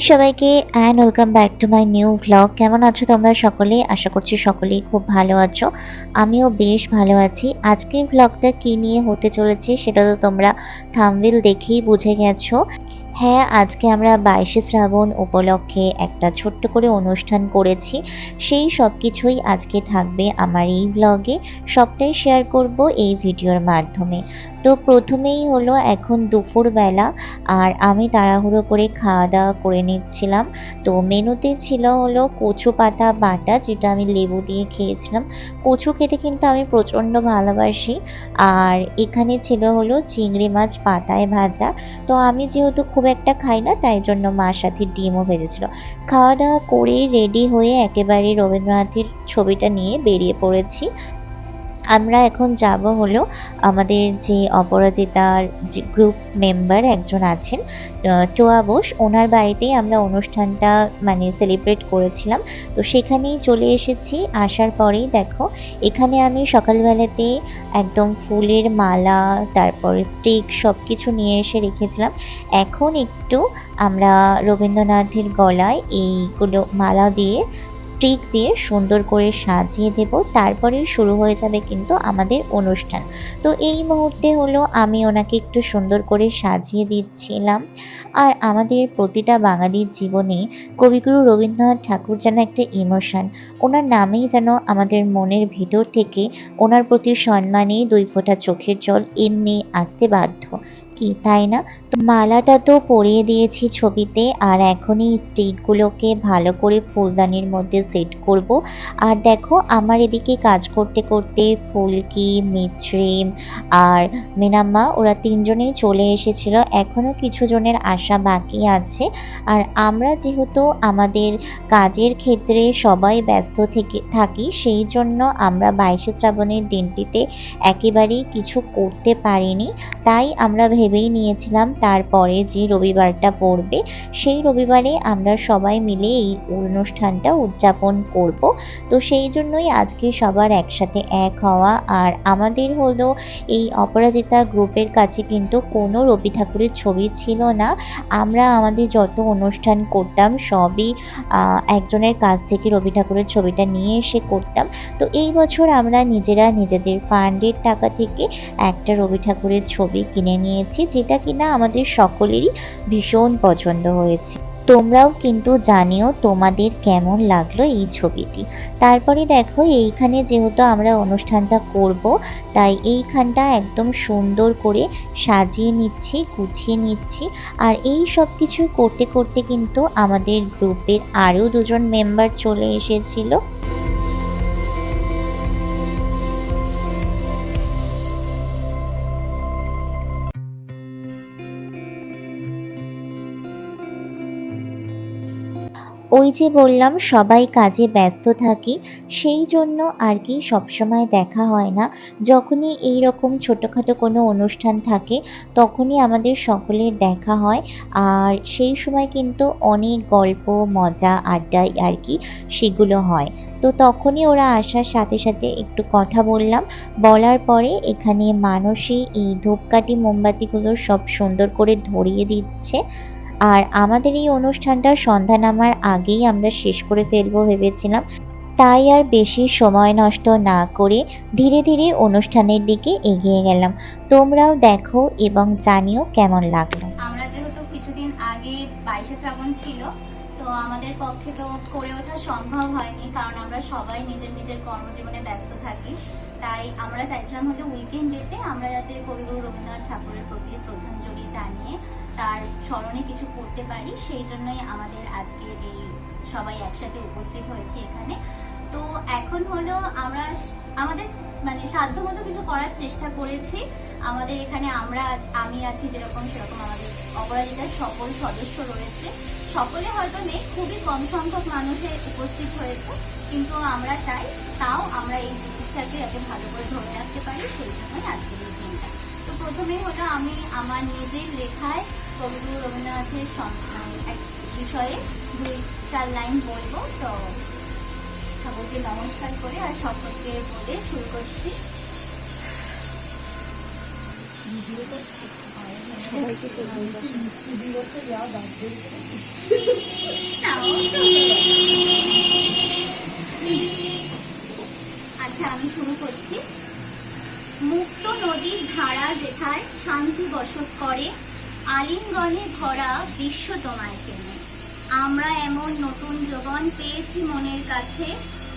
সবাইকে and welcome back to my new vlog কেমন আছো তোমরা সকলে? আশা করছি সকলেই খুব ভালো আছো। আমিও বেশ ভালো আছি। আজকের ভ্লগটা কী নিয়ে হতে চলেছে সেটা তো তোমরা থামবিল দেখেই বুঝে গেছো। হ্যাঁ আজকে আমরা বাইশে শ্রাবণ উপলক্ষে একটা ছোট্ট করে অনুষ্ঠান করেছি। সেই সব কিছুই আজকে থাকবে আমার এই ব্লগে সবটাই শেয়ার করব এই ভিডিওর মাধ্যমে। তো প্রথমেই হলো এখন দুপুরবেলা আর আমি তাড়াহুড়ো করে খাওয়া দাওয়া করে নিচ্ছিলাম। তো মেনুতে ছিল হলো কচু পাতা বাটা, যেটা আমি লেবু দিয়ে খেয়েছিলাম। কচু খেতে কিন্তু আমি প্রচণ্ড ভালোবাসি। আর এখানে ছিল হলো চিংড়ি মাছ পাতায় ভাজা। তো আমি যেহেতু খুব একটা খাই না, তাই জন্য মার সাথে ডিমও ভেজেছিল। খাওয়া দাওয়া করে রেডি হয়ে একেবারে রবীন্দ্রনাথের ছবিটা নিয়ে বেরিয়ে পড়েছি। আমরা এখন যাব হলো আমাদের যে অপরাজিতার যে গ্রুপ মেম্বার একজন আছেন টোয়া বোস। ওনার বাড়িতেই আমরা অনুষ্ঠানটা মানে সেলিব্রেট করেছিলাম। তো সেখানেই চলে এসেছি। আসার পরেই দেখো, এখানে আমি সকালবেলাতে একদম ফুলের মালা, তারপর স্টিক সব কিছু নিয়ে এসে রেখেছিলাম। এখন একটু আমরা রবীন্দ্রনাথের গলায় এইগুলো মালা দিয়ে স্টিক দিয়ে সুন্দর করে সাজিয়ে দেব, তারপরেই শুরু হয়ে যাবে কিন্তু আমাদের অনুষ্ঠান। তো এই মুহূর্তে হলো আমি ওনাকে একটু সুন্দর করে সাজিয়ে দিচ্ছিলাম। আর আমাদের প্রতিটা বাঙালির জীবনে কবিগুরু রবীন্দ্রনাথ ঠাকুর যেন একটা ইমোশন। ওনার নামেই যেন আমাদের মনের ভিতর থেকে ওনার প্রতি সম্মানেই দুই ফোঁটা চোখের জল এমনি আসতে বাধ্য। কি, তাই না? মালাটা তো পরিয়ে দিয়েছি ছবিতে, আর এখনই স্টিকগুলোকে ভালো করে ফুলদানির মধ্যে সেট করব। আর দেখো, আমার এদিকে কাজ করতে করতে ফুলকি মিছরিম আর মিনাম্মা, ওরা তিনজনেই চলে এসেছিল। এখনও কিছু জনের আশা বাকি আছে। আর আমরা যেহেতু আমাদের কাজের ক্ষেত্রে সবাই ব্যস্ত থেকে, থাকি, সেই জন্য আমরা বাইশে শ্রাবণের দিনটিতে একেবারেই কিছু করতে পারিনি। তাই আমরা ভেবেই নিয়েছিলাম তারপরে যে রবিবারটা পড়বে, সেই রবিবারে আমরা সবাই মিলে এই অনুষ্ঠানটা উদযাপন করব। তো সেই জন্যই আজকে সবার একসাথে এক হওয়া আর আমাদের হলো এই অপরাজিতা গ্রুপের কাছে কিন্তু কোনো রবি ঠাকুরের ছবি ছিল না। আমরা আমাদের যত অনুষ্ঠান করতাম সবই একজনের কাছ থেকে রবি ঠাকুরের ছবিটা নিয়ে এসে করতাম। তো এই বছর আমরা নিজেরা নিজেদের ফান্ডের টাকা থেকে একটা রবি ঠাকুরের ছবি কিনে নিয়েছি। যেটা কিনা আমাদের সকলেরই ভীষণ পছন্দ হয়েছে। তোমরাও কিন্তু জানিও তোমাদের কেমন লাগল এই ছবিটি। তারপরে দেখো, এইখানে যেহেতু আমরা অনুষ্ঠানটা করব, তাই এইখানটা একদম সুন্দর করে সাজিয়ে নিচ্ছি, গুছিয়ে নিচ্ছি। আর এই সব কিছু করতে করতে কিন্তু আমাদের গ্রুপের আরও দুজন মেম্বার চলে এসেছিল। ওই যে বললাম, সবাই কাজে ব্যস্ত থাকি, সেই জন্য আর কি সবসময় দেখা হয় না। যখনই এই রকম ছোটোখাটো কোনো অনুষ্ঠান থাকে, তখনই আমাদের সকলের দেখা হয়। আর সেই সময় কিন্তু অনেক গল্প, মজা, আড্ডায় আর কি সেগুলো হয়। তো তখনই ওরা আসার সাথে সাথে একটু কথা বললাম। বলার পরে এখানে মানসী এই ধূপকাঠি মোমবাতিগুলো সব সুন্দর করে ধরিয়ে দিচ্ছে। আর আমাদের এই অনুষ্ঠানটা সন্ধ্যা নামার আগেই আমরা শেষ করে ফেলব ভেবেছিলাম। তাই আর বেশি সময় নষ্ট না করে ধীরে ধীরে অনুষ্ঠানের দিকে এগিয়ে গেলাম। তোমরাও দেখো এবং জানিও কেমন লাগল। আমরা যেহেতু কিছুদিন আগে বাইশে শ্রাবণ ছিল, তো আমাদের পক্ষে তো করে ওঠা সম্ভব হয়নি, কারণ আমরা সবাই নিজের নিজের কর্মজীবনে ব্যস্ত থাকি। তাই আমরা চাইছিলাম হলে উইকেন্ডেতে আমরা যাতে কবিগুরু রবীন্দ্রনাথ ঠাকুরের প্রতি শ্রদ্ধাঞ্জলি জানিয়ে তার স্মরণে কিছু করতে পারি, সেই জন্যই আমাদের আজকের এই সবাই একসাথে উপস্থিত হয়েছে এখানে। তো এখন হলো আমরা আমাদের মানে সাধ্যমতো কিছু করার চেষ্টা করেছি। আমাদের এখানে আমরা আমি আছি যেরকম সেরকম আমাদের অপরাজিতার সকল সদস্য রয়েছে। সকলে হয়তো নেই, খুবই কম সংখ্যক মানুষের উপস্থিত হয়েছে, কিন্তু আমরা চাই তাও আমরা এই জিনিসটাকে এত ভালো করে ধরে রাখতে পারি, সেই জন্যই আজকের এই দিনটা। তো প্রথমেই হলো আমি আমার নিজের লেখায় কবিগুরু রবীন্দ্রনাথের এক বিষয়ে দুই, চার লাইন বলব। তো সকলকে নমস্কার করে আর সকলকে বলে শুরু করছি। আচ্ছা আমি শুরু করছি। মুক্ত নদীর ধারা যেথায় শান্তি বসত করে আলিঙ্গনে ভরা বিশ্ব তোমায় চেনে। আমরা এমন নতুন যৌবন পেয়েছি মনের কাছে,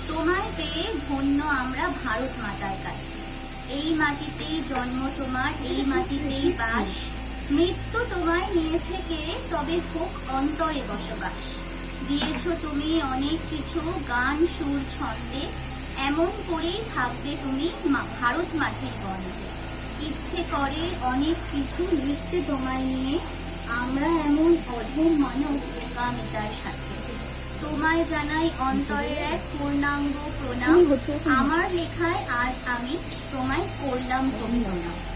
তোমায় পেয়ে ধন্য আমরা ভারত মাতার কাছে। এই মাটিতেই জন্ম তোমার, এই মাটিতেই বাস। মৃত্যু তোমায় নিয়েছে কে তবে হোক অন্তরে বসবাস। দিয়েছ তুমি অনেক কিছু, গান, সুর, ছন্দে। এমন করেই থাকবে তুমি ভারত মাটির গন্ধে ইচ্ছে করে অনেক কিছু লিখতে তোমায় নিয়ে আমরা এমন অধম মানব বোকামিতার সাথে। তোমায় জানাই অন্তরের এক পূর্ণাঙ্গ প্রণাম। আমার লেখায় আজ আমি তোমায় করলাম অভিনয়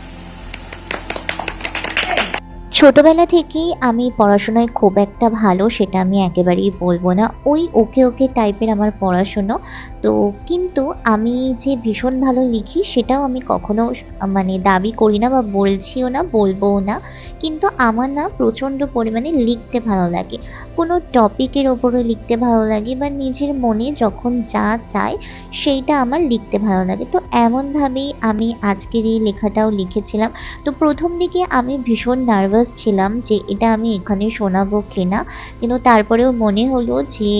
ছোটবেলা থেকেই আমি পড়াশোনায় খুব একটা ভালো সেটা আমি একেবারেই বলব না। ওই ওকে ওকে টাইপের আমার পড়াশুনো। তো কিন্তু আমি যে ভীষণ ভালো লিখি সেটাও আমি কখনো মানে দাবি করি না বা বলছিও না, বলবোও না। কিন্তু আমার না প্রচণ্ড পরিমাণে লিখতে ভালো লাগে। কোনো টপিকের ওপরে লিখতে ভালো লাগে বা নিজের মনে যখন যা চায় সেইটা আমার লিখতে ভালো লাগে। তো এমনভাবেই আমি আজকের এই লেখাটাও লিখেছিলাম। তো প্রথম দিকে আমি ভীষণ নার্ভাস ছিলাম যে এটা আমি এখানে শোনাবো কিনা। কিন্তু তারপরেও মনে হলো যে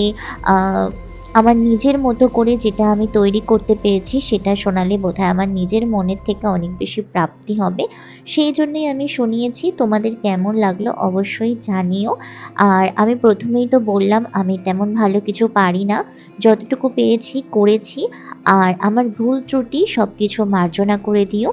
আমার নিজের মতো করে যেটা আমি তৈরি করতে পেরেছি সেটা শোনালে বোধহয় আমার নিজের মনের থেকে অনেক বেশি প্রাপ্তি হবে। সেই জন্যই আমি শুনিয়েছি, তোমাদের কেমন লাগল অবশ্যই জানিও। আর আমি প্রথমেই তো বললাম, আমি তেমন ভালো কিছু পারি না। যতটুকু পেরেছি, করেছি। আর আমার ভুল ত্রুটি সব কিছু মার্জনা করে দিও।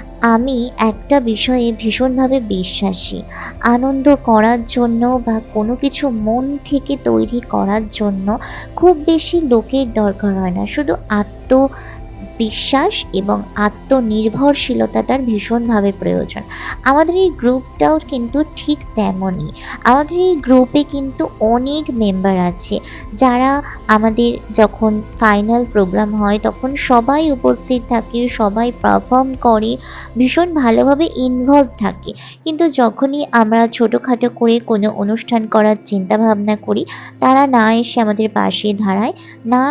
আমি একটা বিষয়ে ভীষণভাবে বিশ্বাসী। আনন্দ করার জন্য বা কোনো কিছু মন থেকে তৈরি করার জন্য খুব বেশি লোকের দরকার হয় না। শুধু আত্ম বিশ্বাস এবং আত্মনির্ভরশীলতাটার ভীষণভাবে প্রয়োজন। আমাদের এই গ্রুপটাও কিন্তু ঠিক তেমনই। আমাদের এই গ্রুপে কিন্তু অনেক মেম্বার আছে যারা আমাদের যখন ফাইনাল প্রোগ্রাম হয় তখন সবাই উপস্থিত থাকে, সবাই পারফর্ম করে, ভীষণ ভালোভাবে ইনভলভ থাকে। কিন্তু যখনই আমরা ছোটোখাটো করে কোনো অনুষ্ঠান করার চিন্তা ভাবনা করি, তারা না এসে আমাদের পাশে দাঁড়ায়, না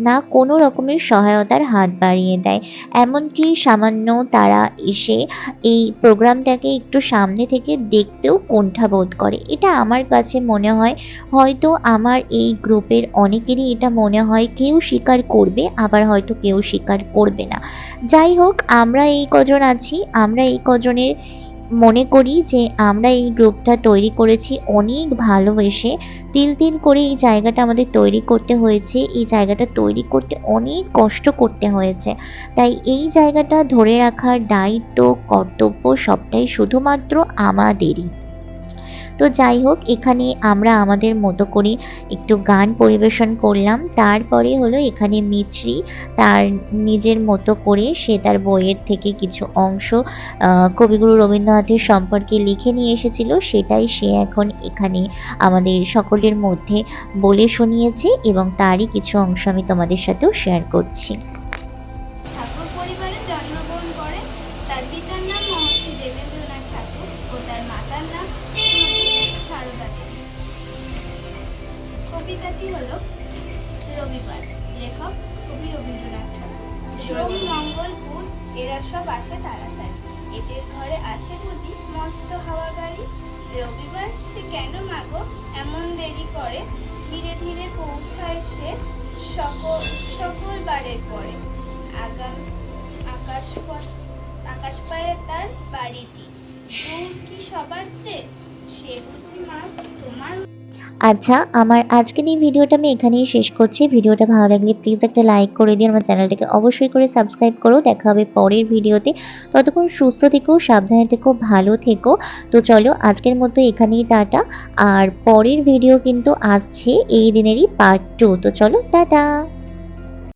না কোনো রকমের সহায়তার হাত বাড়িয়ে। দেয়। এমনকি সামান্য তারা এসে এই প্রোগ্রামটাকে একটু সামনে থেকে দেখতেও কণ্ঠাবোধ করে। এটা আমার কাছে মনে হয়, হয়তো আমার এই গ্রুপের অনেকেরই এটা মনে হয়, কেউ স্বীকার করবে, আবার হয়তো কেউ স্বীকার করবে না। যাই হোক, আমরা এই কজন আছি, আমরা এই কজনের মনে করি যে আমরা এই গ্রুপটা তৈরি করেছি অনেক ভালোবেসে। তিল তিল করে এই জায়গাটা আমাদের তৈরি করতে হয়েছে। এই জায়গাটা তৈরি করতে অনেক কষ্ট করতে হয়েছে। তাই এই জায়গাটা ধরে রাখার দায়িত্ব, কর্তব্য সবটাই শুধুমাত্র আমাদেরই। তো যাই হোক, এখানে আমরা আমাদের মতো করে একটু গান পরিবেশন করলাম। তারপরে হলো এখানে মিছরি তার নিজের মতো করে সে তার বইয়ের থেকে কিছু অংশ কবিগুরু রবীন্দ্রনাথের সম্পর্কে লিখে নিয়ে এসেছিল। সেটাই সে এখন এখানে আমাদের সকলের মধ্যে বলে শুনিয়েছে এবং তারই কিছু অংশ আমি তোমাদের সাথেও শেয়ার করছি। সোম মঙ্গল, বুধ, এরা সব আসে তাড়াতাড়ি। এদের ঘরে আছে বুঝি মস্ত হাওয়া গাড়ি। রবিবার সে কেন মাগো? এমন দেরি করে। ধীরে ধীরে পৌঁছায় সে সকল সকল বারের পরে। আগাম আকাশ আকাশ পারে তার বাড়িটি। দূর কি সবার চেয়ে? সে বুঝি মা, তোমার আচ্ছা আমার আজকের এই ভিডিওটা আমি এখানেই শেষ করছি। ভিডিওটা ভালো লাগলে প্লিজ একটা লাইক করে দিন আমার চ্যানেলটাকে অবশ্যই করে সাবস্ক্রাইব করো। দেখা হবে পরের ভিডিওতে। ততক্ষণ সুস্থ থেকো, সাবধানে থেকো, ভালো থেকো। তো চলো, আজকের মতো এখানেই টাটা। আর পরের ভিডিও কিন্তু আসছে এই দিনেরই পার্ট টু তো চলো, টাটা!